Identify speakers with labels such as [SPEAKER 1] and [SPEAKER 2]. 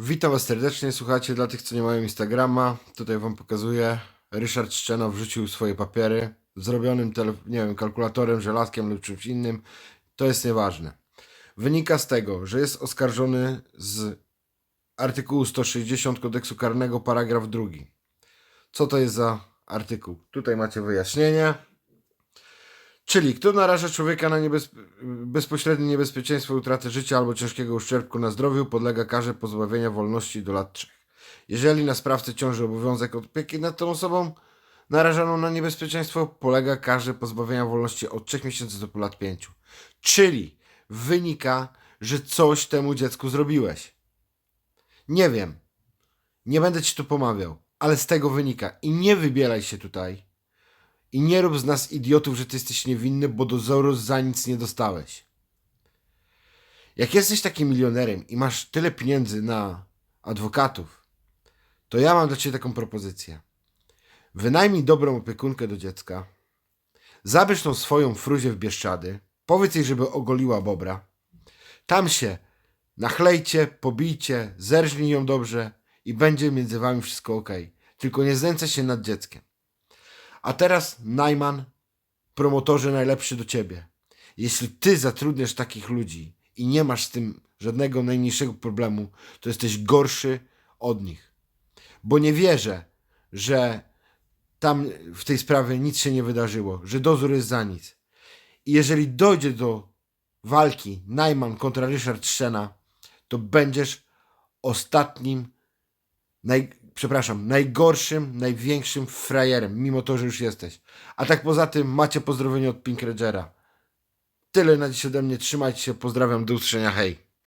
[SPEAKER 1] Witam Was serdecznie, słuchajcie, dla tych, co nie mają Instagrama, tutaj Wam pokazuję, Ryszard Szczena wrzucił swoje papiery, zrobionym, nie wiem, kalkulatorem, żelazkiem lub czymś innym, to jest nieważne. Wynika z tego, że jest oskarżony z artykułu 160 kodeksu karnego, paragraf drugi. Co to jest za artykuł? Tutaj macie wyjaśnienie. Czyli kto naraża człowieka na bezpośrednie niebezpieczeństwo utraty życia albo ciężkiego uszczerbku na zdrowiu, podlega karze pozbawienia wolności do lat 3. Jeżeli na sprawcę ciąży obowiązek opieki nad tą osobą narażoną na niebezpieczeństwo, polega karze pozbawienia wolności od 3 miesięcy do lat 5. Czyli wynika, że coś temu dziecku zrobiłeś. Nie wiem. Nie będę ci tu pomawiał, ale z tego wynika. I nie wybielaj się tutaj. I nie rób z nas idiotów, że ty jesteś niewinny, bo dozoru za nic nie dostałeś. Jak jesteś takim milionerem i masz tyle pieniędzy na adwokatów, to ja mam dla ciebie taką propozycję. Wynajmij dobrą opiekunkę do dziecka, zabierz tą swoją fruzię w Bieszczady, powiedz jej, żeby ogoliła bobra, tam się nachlejcie, pobijcie, zerżnij ją dobrze i będzie między wami wszystko ok. Tylko nie znęcaj się nad dzieckiem. A teraz Najman, promotorze najlepszy do ciebie. Jeśli ty zatrudniasz takich ludzi i nie masz z tym żadnego najmniejszego problemu, to jesteś gorszy od nich. Bo nie wierzę, że tam w tej sprawie nic się nie wydarzyło, że dozór jest za nic. I jeżeli dojdzie do walki Najman kontra Ryszard Szczena, to będziesz ostatnim naj, przepraszam, najgorszym, największym frajerem, mimo to, że już jesteś. A tak poza tym macie pozdrowienie od Pink Rangera. Tyle na dziś ode mnie, trzymajcie się, pozdrawiam, do usłyszenia, hej.